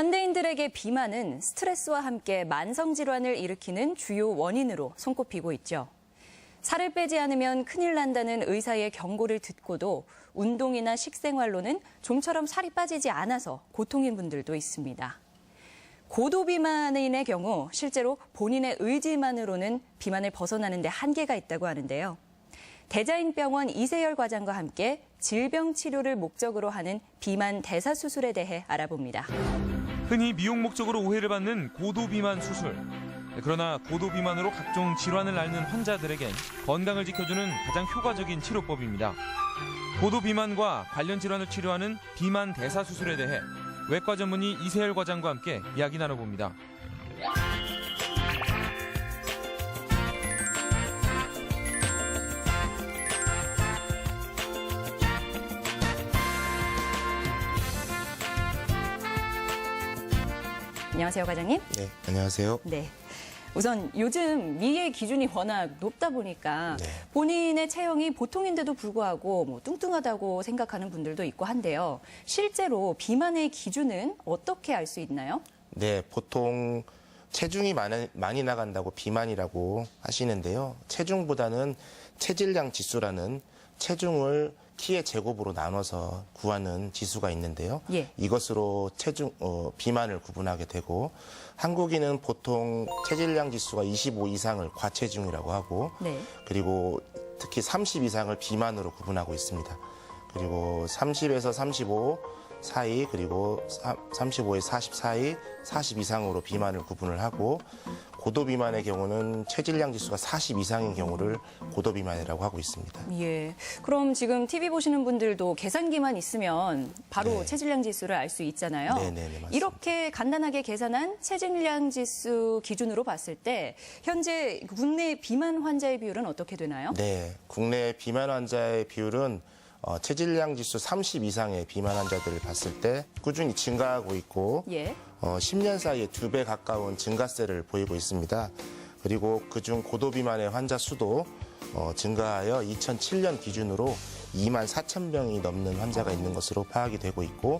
현대인들에게 비만은 스트레스와 함께 만성 질환을 일으키는 주요 원인으로 손꼽히고 있죠. 살을 빼지 않으면 큰일 난다는 의사의 경고를 듣고도 운동이나 식생활로는 좀처럼 살이 빠지지 않아서 고통인 분들도 있습니다. 고도비만인의 경우 실제로 본인의 의지만으로는 비만을 벗어나는 데 한계가 있다고 하는데요. 대자인병원 이세열 과장과 함께 질병 치료를 목적으로 하는 비만 대사 수술에 대해 알아봅니다. 흔히 미용 목적으로 오해를 받는 고도 비만 수술. 그러나 고도 비만으로 각종 질환을 앓는 환자들에겐 건강을 지켜주는 가장 효과적인 치료법입니다. 고도 비만과 관련 질환을 치료하는 비만 대사 수술에 대해 외과 전문의 이세열 과장과 함께 이야기 나눠봅니다. 안녕하세요, 과장님. 네, 안녕하세요. 네. 우선 요즘 미의 기준이 워낙 높다 보니까 네. 본인의 체형이 보통인데도 불구하고 뭐 뚱뚱하다고 생각하는 분들도 있고 한데요. 실제로 비만의 기준은 어떻게 알 수 있나요? 네, 보통 체중이 많이, 많이 나간다고 비만이라고 하시는데요. 체중보다는 체질량 지수라는 체중을 키의 제곱으로 나눠서 구하는 지수가 있는데요. 예. 이것으로 체중 어, 비만을 구분하게 되고 한국인은 보통 체질량 지수가 25 이상을 과체중이라고 하고 네. 그리고 특히 30 이상을 비만으로 구분하고 있습니다. 그리고 30에서 35 사이 그리고 35에서 40 사이 40 이상으로 비만을 구분을 하고 고도 비만의 경우는 체질량 지수가 40 이상인 경우를 고도 비만이라고 하고 있습니다. 예. 그럼 지금 TV 보시는 분들도 계산기만 있으면 바로 네. 체질량 지수를 알 수 있잖아요. 네, 네, 네. 이렇게 간단하게 계산한 체질량 지수 기준으로 봤을 때 현재 국내 비만 환자의 비율은 어떻게 되나요? 네, 국내 비만 환자의 비율은 어, 체질량 지수 30 이상의 비만 환자들을 봤을 때 꾸준히 증가하고 있고 예. 어, 10년 사이에 두 배 가까운 증가세를 보이고 있습니다. 그리고 그중 고도 비만의 환자 수도 어, 증가하여 2007년 기준으로 2만 4천 명이 넘는 환자가 있는 것으로 파악이 되고 있고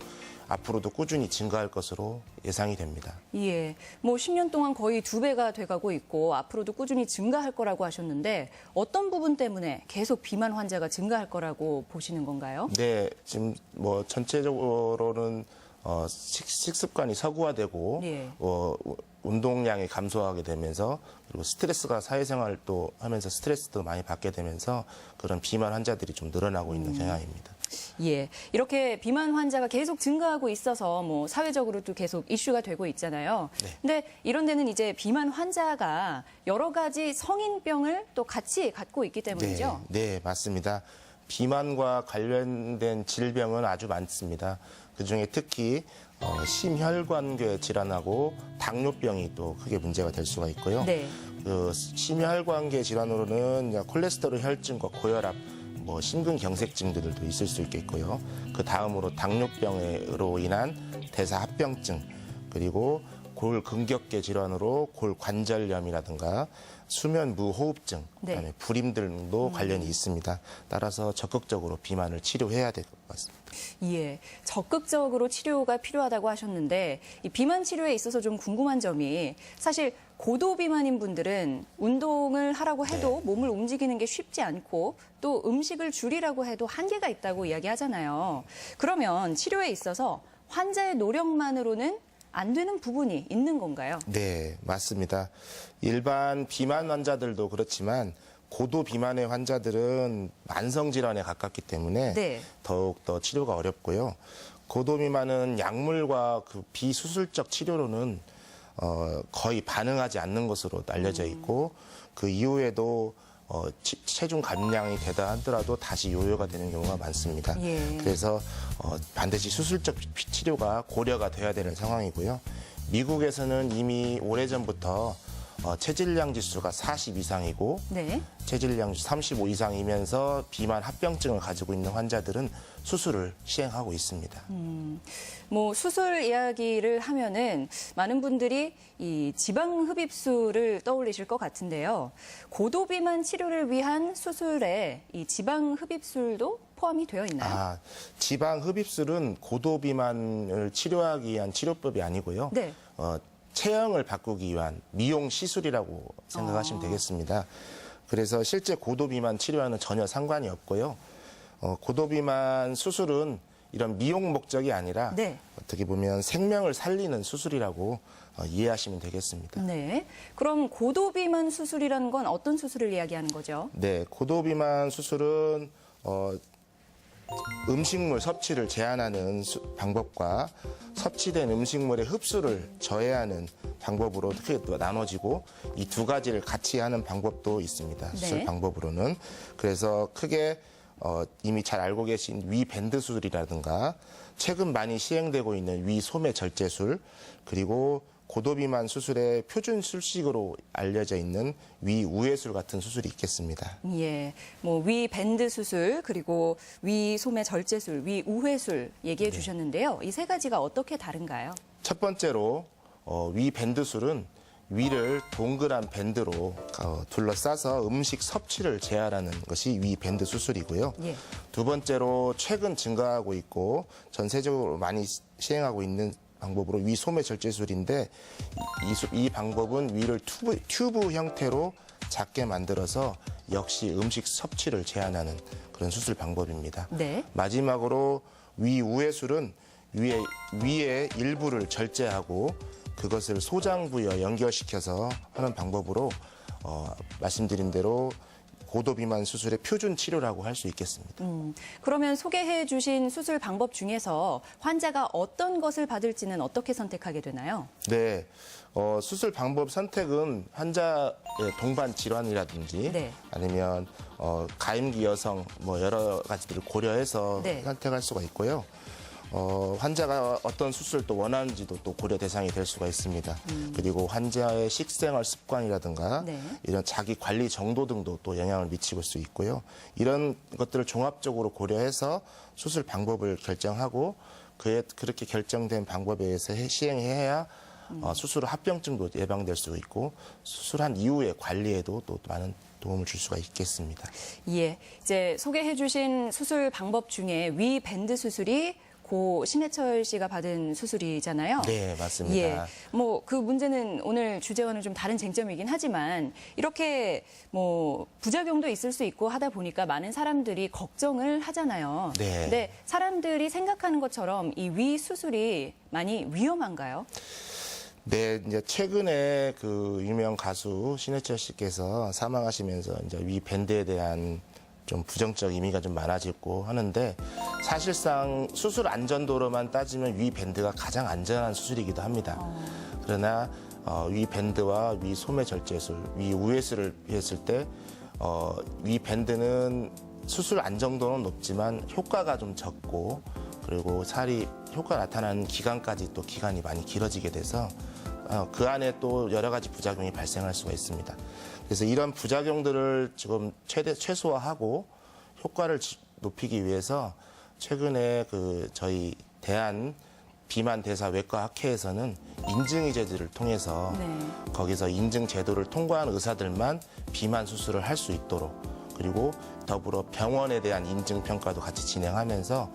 앞으로도 꾸준히 증가할 것으로 예상이 됩니다. 예. 뭐 10년 동안 거의 두 배가 돼 가고 있고 앞으로도 꾸준히 증가할 거라고 하셨는데 어떤 부분 때문에 계속 비만 환자가 증가할 거라고 보시는 건가요? 네, 지금 뭐 전체적으로는 어, 식, 식습관이 서구화되고 예. 어, 우- 운동량이 감소하게 되면서 그리고 스트레스가 사회생활도 하면서 스트레스도 많이 받게 되면서 그런 비만 환자들이 좀 늘어나고 있는 경향입니다. 예. 이렇게 비만 환자가 계속 증가하고 있어서 뭐 사회적으로도 계속 이슈가 되고 있잖아요. 네. 근데 이런 데는 이제 비만 환자가 여러 가지 성인병을 또 같이 갖고 있기 때문이죠. 네, 네, 맞습니다. 비만과 관련된 질병은 아주 많습니다. 그 중에 특히 어, 심혈관계 질환하고 당뇨병이 또 크게 문제가 될 수가 있고요. 네. 그 심혈관계 질환으로는 콜레스테롤 혈증과 고혈압, 뭐 심근경색증들도 있을 수 있겠고요. 그 다음으로 당뇨병으로 인한 대사합병증 그리고 골근격계 질환으로 골관절염이라든가 수면 무호흡증, 네. 그다음에 불임 등도 관련이 있습니다. 따라서 적극적으로 비만을 치료해야 될 것 같습니다. 예, 적극적으로 치료가 필요하다고 하셨는데 이 비만 치료에 있어서 좀 궁금한 점이 사실 고도 비만인 분들은 운동을 하라고 해도 몸을 움직이는 게 쉽지 않고 또 음식을 줄이라고 해도 한계가 있다고 이야기하잖아요. 그러면 치료에 있어서 환자의 노력만으로는 안 되는 부분이 있는 건가요? 네, 맞습니다. 일반 비만 환자들도 그렇지만 고도 비만의 환자들은 만성 질환에 가깝기 때문에 네. 더욱 더 치료가 어렵고요. 고도 비만은 약물과 그 비수술적 치료로는 어, 거의 반응하지 않는 것으로 알려져 있고 그 이후에도 어, 치- 체중 감량이 되다 하더라도 다시 요요가 되는 경우가 많습니다. 예. 그래서 어, 반드시 수술적 피- 치료가 고려가 돼야 되는 상황이고요. 미국에서는 이미 오래전부터 어, 체질량 지수가 40 이상이고 네. 체질량 35 이상이면서 비만 합병증을 가지고 있는 환자들은 수술을 시행하고 있습니다. 뭐 수술 이야기를 하면은 많은 분들이 이 지방 흡입술을 떠올리실 것 같은데요. 고도 비만 치료를 위한 수술에 이 지방 흡입술도 포함이 되어 있나요? 아, 지방 흡입술은 고도 비만을 치료하기 위한 치료법이 아니고요. 네. 어, 체형을 바꾸기 위한 미용 시술이라고 생각하시면 아. 되겠습니다. 그래서 실제 고도 비만 치료와는 전혀 상관이 없고요. 어, 고도 비만 수술은 이런 미용 목적이 아니라 네. 어떻게 보면 생명을 살리는 수술이라고 어, 이해하시면 되겠습니다. 네. 그럼 고도 비만 수술이라는 건 어떤 수술을 이야기하는 거죠? 네, 고도 비만 수술은 어, 음식물 섭취를 제한하는 수- 방법과 섭취된 음식물의 흡수를 저해하는 방법으로 크게 또 나눠지고 이 두 가지를 같이 하는 방법도 있습니다. 수술 네. 방법으로는 그래서 크게 어, 이미 잘 알고 계신 위 밴드 수술이라든가 최근 많이 시행되고 있는 위 소매 절제술 그리고 고도 비만 수술의 표준 술식으로 알려져 있는 위 우회술 같은 수술이 있겠습니다. 예. 뭐 위 밴드 수술 그리고 위 소매 절제술, 위 우회술 얘기해 주셨는데요. 이 세 가지가 어떻게 다른가요? 첫 번째로 어, 위 밴드술은 위를 동그란 밴드로 어, 둘러싸서 음식 섭취를 제한하는 것이 위 밴드 수술이고요. 예. 두 번째로 최근 증가하고 있고 전 세적으로 많이 시- 시행하고 있는 방법으로 위 소매 절제술인데 이, 수- 이 방법은 위를 튜브, 튜브 형태로 작게 만들어서 역시 음식 섭취를 제한하는 그런 수술 방법입니다. 네. 마지막으로 위 우회술은 위에 위의 일부를 절제하고 그것을 소장 부위와 연결시켜서 하는 방법으로 어, 말씀드린 대로 고도 비만 수술의 표준 치료라고 할 수 있겠습니다. 음, 그러면 소개해 주신 수술 방법 중에서 환자가 어떤 것을 받을지는 어떻게 선택하게 되나요? 네, 어, 수술 방법 선택은 환자의 동반 질환이라든지 네. 아니면 어, 가임기 여성 뭐 여러 가지들을 고려해서 네. 선택할 수가 있고요. 어, 환자가 어떤 수술을 또 원하는지도 또 고려 대상이 될 수가 있습니다. 그리고 환자의 식생활 습관이라든가 음. 네. 이런 자기 관리 정도 등도 또 영향을 미치고 수 있고요. 이런 것들을 종합적으로 고려해서 수술 방법을 결정하고 그에 그렇게 결정된 방법에 의해서 해- 시행해야 어, 수술 후 합병증도 예방될 수 있고 수술한 이후의 관리에도 또 많은 도움을 줄 수가 있겠습니다. 예. 이제 소개해 주신 수술 방법 중에 위 밴드 수술이 고 신해철 씨가 받은 수술이잖아요. 네, 맞습니다. 예. 뭐 그 문제는 오늘 주제와는 좀 다른 쟁점이긴 하지만 이렇게 뭐 부작용도 있을 수 있고 하다 보니까 많은 사람들이 걱정을 하잖아요. 네. 근데 사람들이 생각하는 것처럼 이 위 수술이 많이 위험한가요? 네, 이제 최근에 그 유명 가수 신해철 씨께서 사망하시면서 이제 위 밴드에 대한 좀 부정적 의미가 좀 많아지고 하는데 사실상 수술 안전도로만 따지면 위 밴드가 가장 안전한 수술이기도 합니다. 그러나 어, 위 밴드와 위 소매 절제술, 위 우회술을 비했을 때 어, 위 밴드는 수술 안정도는 높지만 효과가 좀 적고 그리고 살이 효과 나타나는 기간까지 또 기간이 많이 길어지게 돼서 어, 그 안에 또 여러 가지 부작용이 발생할 수가 있습니다. 그래서 이런 부작용들을 지금 최대 최소화하고 효과를 지- 높이기 위해서 최근에 그 저희 대한 비만 대사 외과 학회에서는 인증의제들을 통해서 네. 거기서 인증 제도를 통과한 의사들만 비만 수술을 할 수 있도록 그리고 더불어 병원에 대한 인증 평가도 같이 진행하면서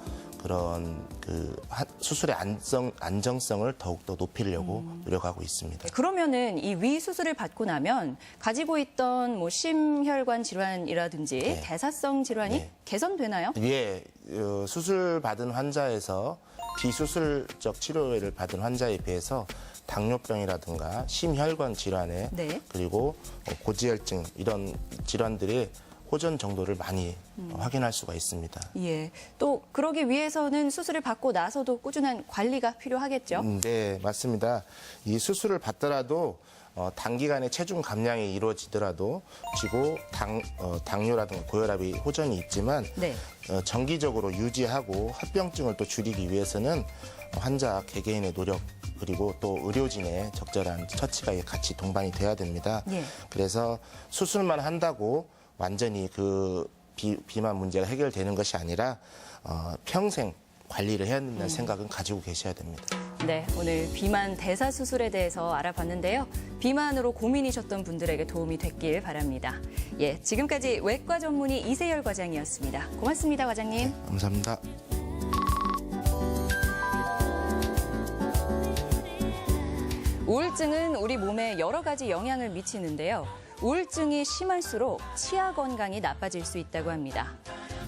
그런 그 하- 수술의 안정 안정성을 더욱 더 높이려고 노력하고 있습니다. 그러면은 이 위 수술을 받고 나면 가지고 있던 뭐 심혈관 질환이라든지 네. 대사성 질환이 네. 개선되나요? 예, 어, 수술 받은 환자에서 비수술적 치료를 받은 환자에 비해서 당뇨병이라든가 심혈관 질환에 네. 그리고 어, 고지혈증 이런 질환들의 호전 정도를 많이 어, 확인할 수가 있습니다. 예. 또 그러기 위해서는 수술을 받고 나서도 꾸준한 관리가 필요하겠죠. 음, 네, 맞습니다. 이 수술을 받더라도 어, 단기간에 체중 감량이 이루어지더라도 지고 당, 어, 당뇨라든가 고혈압이 호전이 있지만 네. 어, 정기적으로 유지하고 합병증을 또 줄이기 위해서는 환자 개개인의 노력 그리고 또 의료진의 적절한 처치가 같이 동반이 돼야 됩니다. 예. 그래서 수술만 한다고 완전히 그 비, 비만 문제가 해결되는 것이 아니라 어, 평생 관리를 해야 된다는 생각은 가지고 계셔야 됩니다. 네, 오늘 비만 대사 수술에 대해서 알아봤는데요. 비만으로 고민이셨던 분들에게 도움이 됐길 바랍니다. 예, 지금까지 외과 전문의 이세열 과장이었습니다. 고맙습니다, 과장님. 감사합니다. 우울증은 우리 몸에 여러 가지 영향을 미치는데요. 우울증이 심할수록 치아 건강이 나빠질 수 있다고 합니다.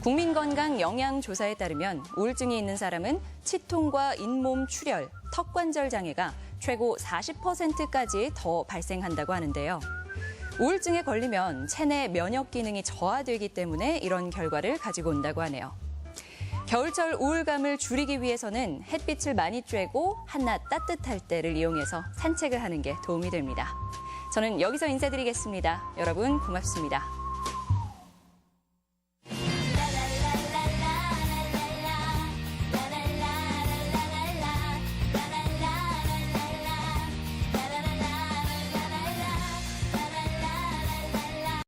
국민건강 영양조사에 따르면 우울증이 있는 사람은 치통과 잇몸 출혈, 턱관절 장애가 최고 40%까지 더 발생한다고 하는데요. 우울증에 걸리면 체내 면역 기능이 저하되기 때문에 이런 결과를 가지고 온다고 하네요. 겨울철 우울감을 줄이기 위해서는 햇빛을 많이 쬐고 한낮 따뜻할 때를 이용해서 산책을 하는 게 도움이 됩니다. 저는 여기서 인사드리겠습니다. 여러분 고맙습니다.